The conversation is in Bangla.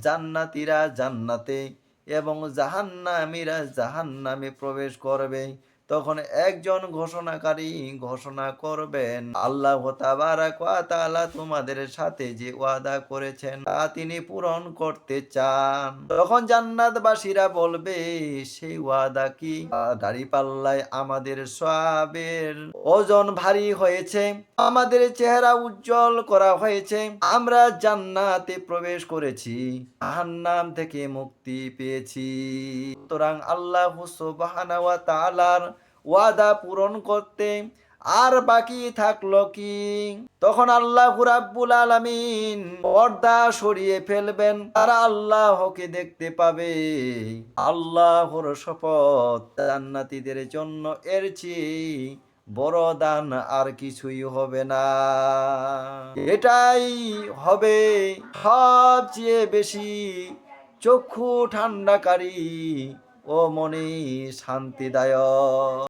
জান্নাতিরা জান্নাতে এবং জাহান্নামীরা জাহান্নামে প্রবেশ করবে। তখন একজন ঘোষণাকারী ঘোষণা করবেন, আল্লাহ তাআলা তোমাদের সাথে যে ওয়াদা করেছেন তা তিনি পূরণ করতে চান। তখন জান্নাতবাসীরা বলবে সেই ওয়াদা কি? দাড়ি পাল্লায় আমাদের সবের ওজন ভারী হয়েছে, আমাদের চেহারা উজ্জ্বল করা হয়েছে, আমরা জান্নাতে প্রবেশ করেছি, জাহান্নাম থেকে মুক্তি পেয়েছি। সুতরাং আল্লাহ সুবহানাহু ওয়া তাআলার ওয়াদা পূরণ করতে। আর বাকি থাকল কি? তখন আল্লাহ রাব্বুল আলামিন পর্দা সরিয়ে ফেলবেন। তারা আল্লাহকে দেখতে পাবে। আল্লাহর শপথ জান্নাতীদের জন্য এর চেয়ে বড় দান আর কিছুই হবে না। এটাই হবে সবচেয়ে বেশি চক্ষু ঠান্ডাকারী ও মনে শান্তিদায়ক।